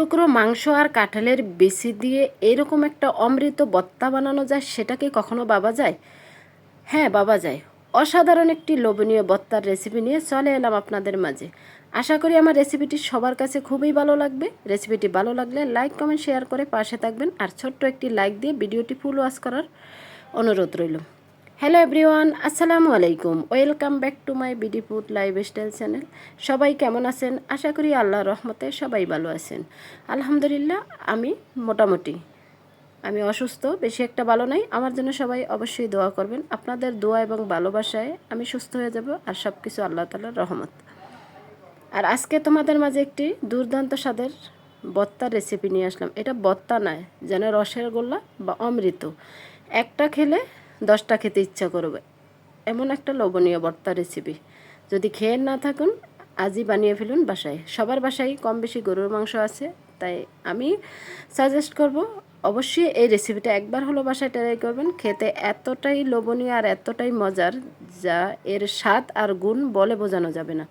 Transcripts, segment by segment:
টুকরো মাংস আর কাঁঠালের বেশি দিয়ে এরকম একটা অমৃত বত্তা বানানো যায় সেটাকে কখনো বাবা যায়? হ্যাঁ বাবা যায়। অসাধারণ একটি লোভনীয় বত্তার রেসিপি নিয়ে চলে এলাম আপনাদের মাঝে। আশা করি আমার রেসিপিটি সবার কাছে খুবই ভালো লাগবে। রেসিপিটি ভালো লাগলে লাইক কমেন্ট শেয়ার করে পাশে থাকবেন আর ছোট্ট একটি লাইক দিয়ে ভিডিওটি ফুল ওয়াশ করার অনুরোধ রইল। হ্যালো এভরিওয়ান আসসালামু আলাইকুম welcome back to my BD food lifestyle channel সবাই কেমন আছেন? আশা করি আল্লাহর রহমতে সবাই ভালো আছেন। আলহামদুলিল্লাহ, আমি মোটামুটি। আমি অসুস্থ, বেশি একটা ভালো নাই। আমার জন্য সবাই অবশ্যই দোয়া করবেন। আপনাদের দোয়া এবং ভালোবাসায় আমি সুস্থ হয়ে যাব আর সব কিছু আল্লাহ তালার রহমত। আর আজকে তোমাদের মাঝে একটি দুর্দান্ত স্বাদের বত্তার রেসিপি নিয়ে আসলাম। এটা বত্তা নয়, যেন রসের গোল্লা বা অমৃত। একটা খেলে দশটা খেতে ইচ্ছা করবে। এমন একটা লোভনীয় বর্তা রেসিপি যদি খেয়ে না থাকুন, আজই বানিয়ে ফেলুন বাসায়। সবার বাসায় কম বেশি গরুর মাংস আছে, তাই আমি সাজেস্ট করব, অবশ্যই এই রেসিপিটা একবার হলো বাসায় ট্রাই করবেন। খেতে এতটাই লোভনীয় আর এতটাই মজার যা এর স্বাদ আর গুণ বলে বোঝানো যাবে না।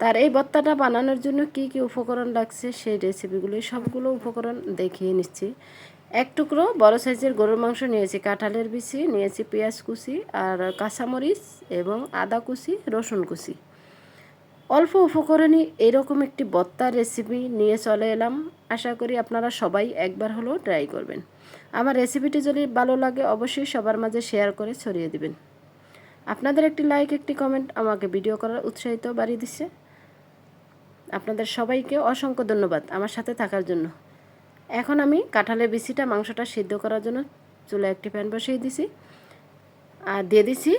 তার এই ভর্তাটা বানানোর জন্য কি কি উপকরণ লাগছে, সেই রেসিপিগুলি সবগুলো উপকরণ দেখিয়ে নিচ্ছি। এক টুকরো বড় সাইজের গরুর মাংস নিয়েছি, কাঁঠালের বিচি নিয়েছি, পেঁয়াজ কুচি আর কাঁচামরিচ এবং আদা কুচি, রসুন কুচি। অল্প উপকরণই এরকম একটি বত্তার রেসিপি নিয়ে চলে এলাম। আশা করি আপনারা সবাই একবার হলেও ট্রাই করবেন। আমার রেসিপিটি যদি ভালো লাগে, অবশ্যই সবার মাঝে শেয়ার করে ছড়িয়ে দিবেন। আপনাদের একটি লাইক একটি কমেন্ট আমাকে ভিডিও করার উৎসাহিত বাড়িয়ে দিচ্ছে। আপনাদের সবাইকে অসংখ্য ধন্যবাদ আমার সাথে থাকার জন্য। এখন আমি কাঁঠালের বিচিটা মাংসটা সিদ্ধ করার জন্য চুলে একটি প্যান বসিয়ে দিছি। আর দিয়ে দিছি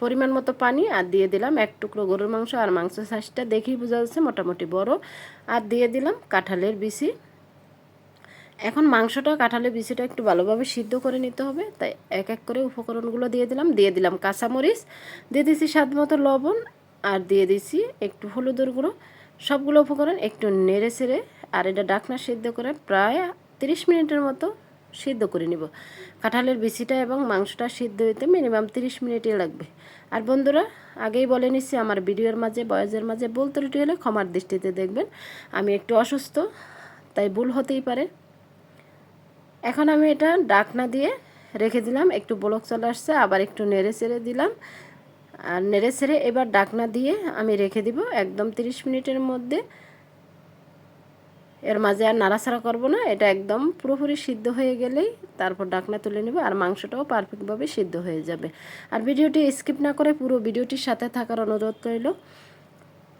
পরিমাণ মতো পানি আর দিয়ে দিলাম এক টুকরো গরুর মাংস আর মাংস সাইজটা দেখেই বোঝা যাচ্ছে মোটামুটি বড়। আর দিয়ে দিলাম কাঁঠালের বিচি। এখন মাংসটা কাঁঠালের বিচিটা একটু ভালোভাবে সিদ্ধ করে নিতে হবে। তাই এক এক করে উপকরণগুলো দিয়ে দিলাম। দিয়ে দিলাম কাঁচামরিচ, দিয়ে দিছি স্বাদ মতো লবণ, আর দিয়ে দিছি একটু হলুদের গুঁড়ো। সবগুলো উপকরণ একটু নেড়ে ছেড়ে আর এটা ডাকনা সিদ্ধ করে প্রায় তিরিশ মিনিটের মতো সিদ্ধ করে নিব। কাঁঠালের বিচিটা এবং মাংসটা সিদ্ধ হইতে মিনিমাম তিরিশ মিনিটই লাগবে। আর বন্ধুরা, আগেই বলে নিচ্ছি আমার ভিডিওর মাঝে বয়সের মাঝে ভুল ত্রুটি হলে ক্ষমার দৃষ্টিতে দেখবেন। আমি একটু অসুস্থ, তাই ভুল হতেই পারে। এখন আমি এটা ডাকনা দিয়ে রেখে দিলাম, একটু ব্লক চলে আসছে, আবার একটু নেড়ে চেড়ে দিলাম। আর নেড়ে ছেড়ে এবার ডাকনা দিয়ে আমি রেখে দিব একদম 30 মিনিটের মধ্যে। এর মাঝে আর নাড়াচাড়া করব না, এটা একদম পুরোপুরি সিদ্ধ হয়ে গেলেই তারপর ডাকনা তুলে নেব আর মাংসটাও পারফেক্টভাবে সিদ্ধ হয়ে যাবে। আর ভিডিওটি স্কিপ না করে পুরো ভিডিওটির সাথে থাকার অনুরোধ রইল।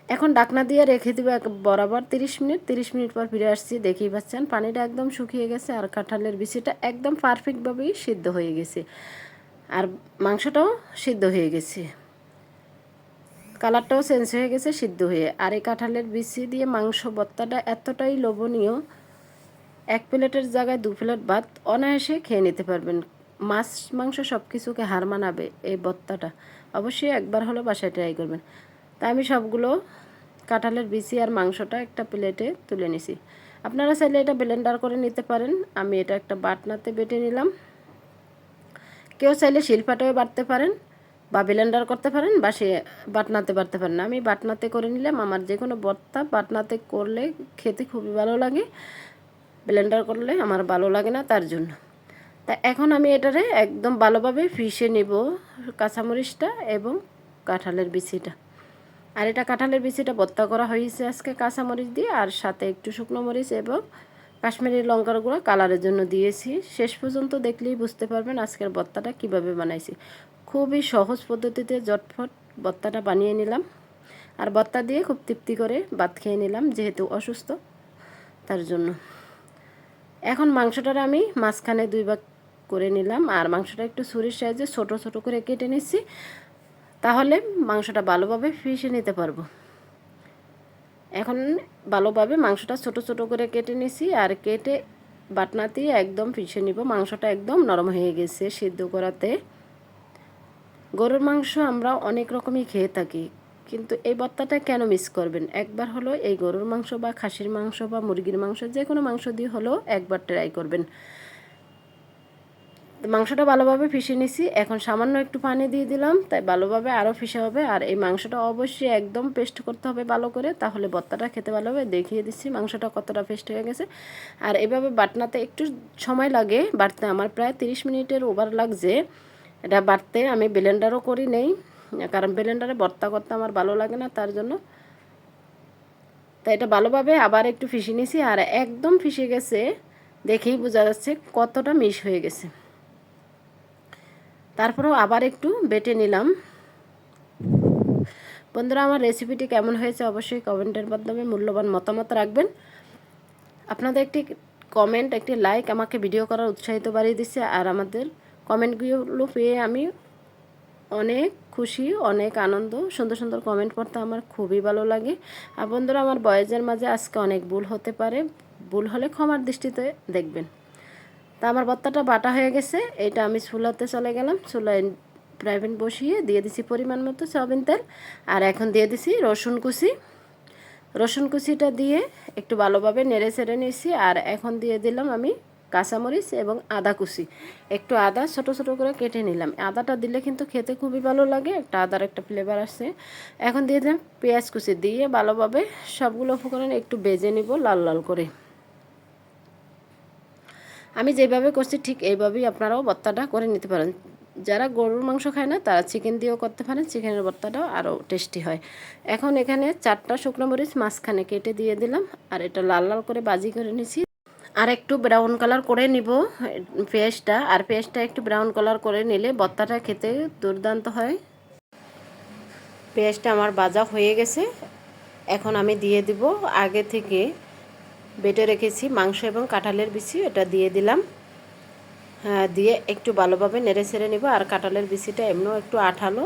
এখন ডাকনা দিয়ে রেখে দেবো এক বরাবর তিরিশ মিনিট তিরিশ মিনিট পর ফিরে আসছি, দেখেই পাচ্ছেন পানিটা একদম শুকিয়ে গেছে আর কাঁঠালের বিচিটা একদম পারফেক্টভাবেই সিদ্ধ হয়ে গেছে। আর মাংসটাও সিদ্ধ হয়ে গেছে। কালারটাও চেঞ্জ হয়ে গেছে, সিদ্ধ হয়ে। আর এই কাঁঠালের বিচি দিয়ে মাংস বত্তাটা এতটাই লোভনীয়, এক প্লেটের জায়গায় দু প্লেট ভাত, অনায়াসে খেয়ে নিতে পারবেন। মাছ, মাংস সব কিছুকে হার মানাবে এই বত্তাটা। অবশ্যই একবার হলো বাসায় ট্রাই করবেন। তাই আমি সবগুলো কাঁঠালের বিচি আর মাংসটা একটা প্লেটে তুলে নিছি। আপনারা চাইলে এটা ব্লেন্ডার করে নিতে পারেন। আমি এটা একটা বাটনাতে বেটে নিলাম। কেউ চাইলে শিলপাটাও বাটতে পারেন। বা ব্লেন্ডার করতে পারেন বা সে বাটনাতে বাটতে পারেন আমি বাটনাতে করে নিলাম। আমার যে কোনো বর্তা বাটনাতে করলে খেতে খুবই ভালো লাগে। ব্লেন্ডার করলে আমার ভালো লাগে না তার জন্য। তা এখন আমি এটারে একদম ভালোভাবে ফিশে নিব কাঁচামরিচটা এবং কাঁঠালের বিচিটা। আর এটা কাঁঠালের বিচিটা ভর্তা করা হয়েছে আজকে কাঁচামরিচ দিয়ে। আর সাথে একটু শুকনো মরিচ এবং কাশ্মীরি লঙ্কার গুঁড়া কালারের জন্য দিয়েছি। শেষ পর্যন্ত দেখলেই বুঝতে পারবেন আজকের ভর্তাটা কীভাবে বানাইছি। খুবই সহজ পদ্ধতিতে জটফট ভর্তাটা বানিয়ে নিলাম। আর ভর্তা দিয়ে খুব তৃপ্তি করে ভাত খেয়ে নিলাম, যেহেতু অসুস্থ, তার জন্য। এখন মাংসটার আমি মাঝখানে দুই ভাগ করে নিলাম। আর মাংসটা একটু ছুরির সাইজে ছোট ছোট করে কেটে নিচ্ছি। তাহলে মাংসটা ভালোভাবে ফিশে নিতে পারব। এখন ভালোভাবে মাংসটা ছোট ছোট করে কেটে নিছি আর কেটে বাটনাতেই একদম ফিশে নিব। মাংসটা একদম নরম হয়ে গেছে সিদ্ধ করাতে। গরুর মাংস আমরা অনেক রকমই খেয়ে থাকি, কিন্তু এই ভর্তাটা কেন মিস করবেন? একবার হলো এই গরুর মাংস বা খাসির মাংস বা মুরগির মাংস যে কোনো মাংস দিয়ে হলেও একবার ট্রাই করবেন। মাংসটা ভালোভাবে ফিশে নিছি, এখন সামান্য একটু পানি দিয়ে দিলাম, তাই ভালোভাবে আরও ফিশে হবে, আর এই মাংসটা অবশ্যই একদম পেস্ট করতে হবে ভালো করে, তাহলে ভর্তাটা খেতে ভালো হবে। দেখিয়ে দিচ্ছি মাংসটা কতটা পেস্ট হয়ে গেছে। আর এভাবে বাটনাতে একটু সময় লাগে, বাটতে আমার প্রায় তিরিশ মিনিটের ওভার লাগছে। এটা বাড়তে আমি ব্লেন্ডারও করি নেই, কারণ ব্লেন্ডারে ভর্তা করতে আমার ভালো লাগে না, তার জন্য। তাই এটা ভালোভাবে আবার একটু ফিশে নিছি, আর একদম ফিশে গেছে, দেখেই বোঝা যাচ্ছে কতটা মিশ হয়ে গেছে। তারপরেও আবার একটু বেটে নিলাম। বন্ধুরা, আমার রেসিপিটি কেমন হয়েছে অবশ্যই কমেন্টের মাধ্যমে মূল্যবান মতামত রাখবেন। আপনাদের একটি কমেন্ট একটি লাইক আমাকে ভিডিও করার উৎসাহিত বাড়িয়ে দিচ্ছে, আর আমাদের কমেন্টগুলো পেয়ে আমি অনেক খুশি, অনেক আনন্দ। সুন্দর সুন্দর কমেন্ট পড়তে আমার খুবই ভালো লাগে। আর বন্ধুরা, আমার বয়েজের মাঝে আজকে অনেক ভুল হতে পারে। ভুল হলে ক্ষমার দৃষ্টিতে দেখবেন। তা আমার ভর্তাটা বাটা হয়ে গেছে। এটা আমি চুলাতে চলে গেলাম। চুলায় প্রাইভেট বসিয়ে দিয়ে দিছি পরিমাণ মতো সয়াবিন তেল। আর এখন দিয়ে দিছি রসুন কুচি। রসুন কুচিটা দিয়ে একটু ভালোভাবে নেড়ে চেড়ে নিয়েছি। আর এখন দিয়ে দিলাম আমি কাঁচামরিচ এবং আদা কুচি। একটু আদা ছোট ছোট করে কেটে নিলাম। আদাটা দিলে কিন্তু খেতে খুবই ভালো লাগে, একটা আদার একটা ফ্লেভার আসে। এখন দিয়ে দিলাম পেঁয়াজ কুচি। দিয়ে ভালোভাবে সবগুলো উপকরণ একটু বেজে নিব লাল লাল করে। আমি যেভাবে করছি ঠিক এইভাবেই আপনারাও ভর্তাটা করে নিতে পারেন। যারা গরুর মাংস খায় না, তারা চিকেন দিয়েও করতে পারেন। চিকেনের ভর্তাটাও আরও টেস্টি হয়। এখন এখানে চারটা শুকনো মরিচ মাঝখানে কেটে দিয়ে দিলাম। আর এটা লাল লাল করে বাজি করে নিছি আর একটু ব্রাউন কালার করে নিব পেঁয়াজটা আর পেঁয়াজটা একটু ব্রাউন কালার করে নিলে ভর্তাটা খেতে দুর্দান্ত হয়। পেঁয়াজটা আমার বাজা হয়ে গেছে। এখন আমি দিয়ে দিব। আগে থেকে বেটে রেখেছি মাংস এবং কাঁঠালের বিচি, এটা দিয়ে দিলাম। হ্যাঁ দিয়ে একটু ভালোভাবে নেড়ে ছেড়ে নিব। আর কাঁঠালের বিচিটা এমনিও একটু আঠালো।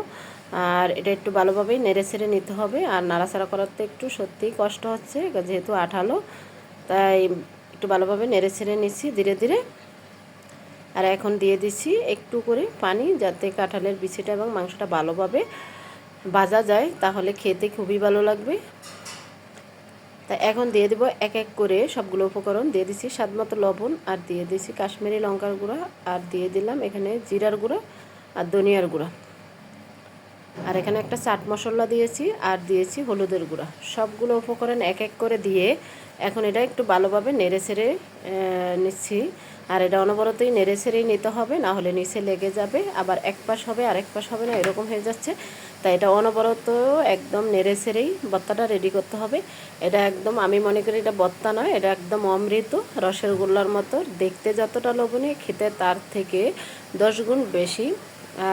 আর এটা একটু ভালোভাবেই নেড়ে ছেড়ে নিতে হবে। আর নাড়াচাড়া করাতে একটু সত্যিই কষ্ট হচ্ছে, যেহেতু আঠালো। তাই একটু ভালোভাবে নেড়ে ছেড়ে নিচ্ছি, ধীরে ধীরে। আর এখন দিয়ে দিচ্ছি একটু করে পানি যাতে কাঁঠালের বিছিটা এবং মাংসটা ভালোভাবে ভাজা যায়, তাহলে খেতে খুবই ভালো লাগবে। তা এখন দিয়ে দেবো এক এক করে সবগুলো উপকরণ। দিয়ে দিচ্ছি স্বাদ মতো লবণ আর দিয়ে দিচ্ছি কাশ্মীরি লঙ্কার গুঁড়া আর দিয়ে দিলাম এখানে জিরার গুঁড়া আর ধনিয়ার গুঁড়া। আর এখানে একটা চাট মশলা দিয়েছি আর দিয়েছি হলুদের গুঁড়া। সবগুলো উপকরণ এক এক করে দিয়ে এখন এটা একটু ভালোভাবে নেড়ে ছেড়ে নিচ্ছি। আর এটা অনবরতই নেড়ে ছেড়েই নিতে হবে, না হলে নিচে লেগে যাবে। আবার এক পাশ হবে, আর এক পাশ হবে না, এরকম হয়ে যাচ্ছে। তাই এটা অনবরত একদম নেড়ে ছেড়েই বত্তাটা রেডি করতে হবে। এটা একদম, আমি মনে করি এটা বত্তা নয়, এটা একদম অমৃত রসের গোল্লার মতো। দেখতে যতটা লোভনীয়, খেতে তার থেকে দশ গুণ বেশি।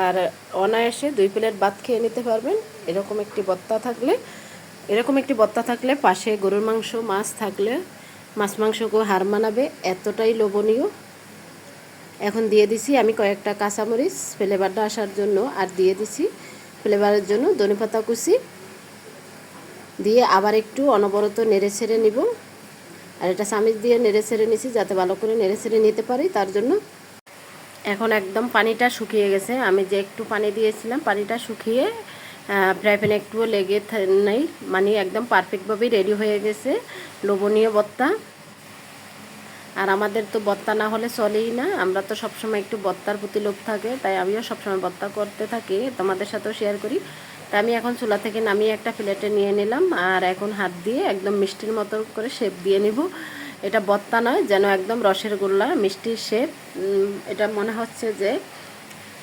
আর অনায়াসে দুই প্লেট ভাত খেয়ে নিতে পারবেন। এরকম একটি বত্তা থাকলে এরকম একটি বত্তা থাকলে, পাশে গরুর মাংস, মাছ থাকলে মাছ মাংসকেও হার মানাবে, এতটাই লোভনীয়। এখন দিয়ে দিছি আমি কয়েকটা কাঁচামরিচ, ফ্লেভারটা আসার জন্য, আর দিয়ে দিছি ফ্লেভারের জন্য ধনেপাতা কুচি। দিয়ে আবার একটু অনবরত নেড়ে ছেড়ে নিব। আর এটা চামিচ দিয়ে নেড়ে ছেড়ে নিছি, যাতে ভালো করে নেড়ে ছেড়ে নিতে পারি তার জন্য। এখন একদম পানিটা শুকিয়ে গেছে। আমি যে একটু পানি দিয়েছিলাম, পানিটা শুকিয়ে ফ্রাই প্যানে একটুও লেগে নেই। মানে একদম পারফেক্টভাবেই রেডি হয়ে গেছে। লোভনীয় বত্তা। আর আমাদের তো বত্তা না হলে চলেই না। আমরা তো সবসময় একটু বত্তার প্রতি লোভ থাকে। তাই আমিও সবসময় বত্তা করতে থাকি। তোমাদের সাথেও শেয়ার করি। তাই আমি এখন চুলা থেকে নামিয়ে একটা প্লেটে নিয়ে নিলাম। আর এখন হাত দিয়ে একদম মিষ্টির মতো করে শেপ দিয়ে নিব। এটা বত্তা নয়, যেন একদম রসের গোল্লা, মিষ্টির শেপ এটা মনে হচ্ছে যে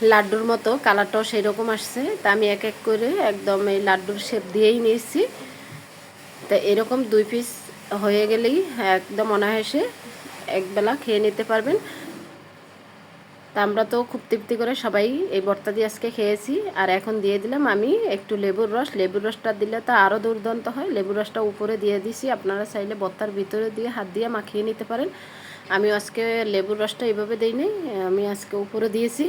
লাড্ডুর মতো, কালারটাও সেই রকম আসছে। তা আমি এক এক করে একদম এই লাড্ডুর শেপ দিয়েই নিয়েছি। তা এরকম দুই পিস হয়ে গেলেই একদম অনায়াসে একবেলা খেয়ে নিতে পারবেন। তা আমরা তো খুব তৃপ্তি করে সবাই এই ভর্তা দিয়ে আজকে খেয়েছি। আর এখন দিয়ে দিলাম আমি একটু লেবুর রস। লেবুর রসটা দিলে তো আরও দুর্দান্ত হয়। লেবুর রসটা উপরে দিয়ে দিছি। আপনারা চাইলে ভর্তার ভিতরে দিয়ে হাত দিয়ে মাখিয়ে নিতে পারেন। আমি আজকে লেবুর রসটা এইভাবে দিই নি আমি আজকে উপরে দিয়েছি।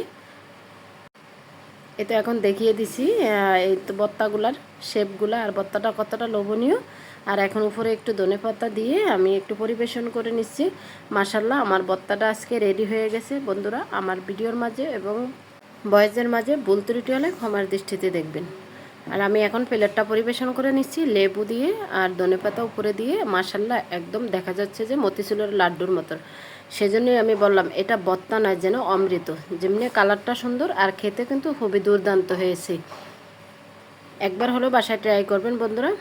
এতে এখন দেখিয়ে দিছি এই তো বত্তাগুলার শেপগুলো আর বত্তাটা কতটা লোভনীয়। আর এখন উপরে একটু ধনে পাতা দিয়ে আমি একটু পরিবেশন করে নিচ্ছি। মাসাল্লাহ আমার বত্তাটা আজকে রেডি হয়ে গেছে। বন্ধুরা, আমার ভিডিওর মাঝে এবং বয়েজের মাঝে ভুল ত্রুটি হলে ক্ষমার দৃষ্টিতে দেখবেন। আর আমি এখন প্লেটটা পরিবেশন করে নিচ্ছি, লেবু দিয়ে আর ধনেপাতা উপরে দিয়ে। মাসাল্লাহ একদম দেখা যাচ্ছে যে মতিচুলের লাড্ডুর মতো। সেজন্যই আমি বললাম, এটা বত্তা নয় যেন অমৃত। যেমনি কালারটা সুন্দর, আর খেতে কিন্তু খুবই দুর্দান্ত হয়েছে। একবার হলো বাসায় ট্রাই করবেন বন্ধুরা।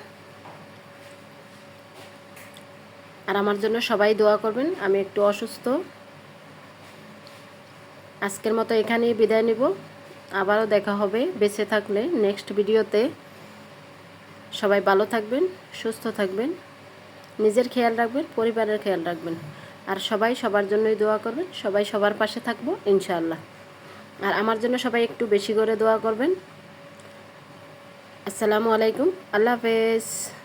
আর আমার জন্য সবাই দোয়া করবেন, আমি একটু অসুস্থ। আজকের মতো এখানেই বিদায় নিব। আবারও দেখা হবে বেঁচে থাকলে নেক্সট ভিডিওতে। সবাই ভালো থাকবেন, সুস্থ থাকবেন। নিজের খেয়াল রাখবেন, পরিবারের খেয়াল রাখবেন। আর সবাই সবার জন্যই দোয়া করবেন, সবাই সবার পাশে থাকব, ইনশাআল্লাহ। আর আমার জন্য সবাই একটু বেশি করে দোয়া করবেন। আসসালামু আলাইকুম, আল্লাহ হাফেজ।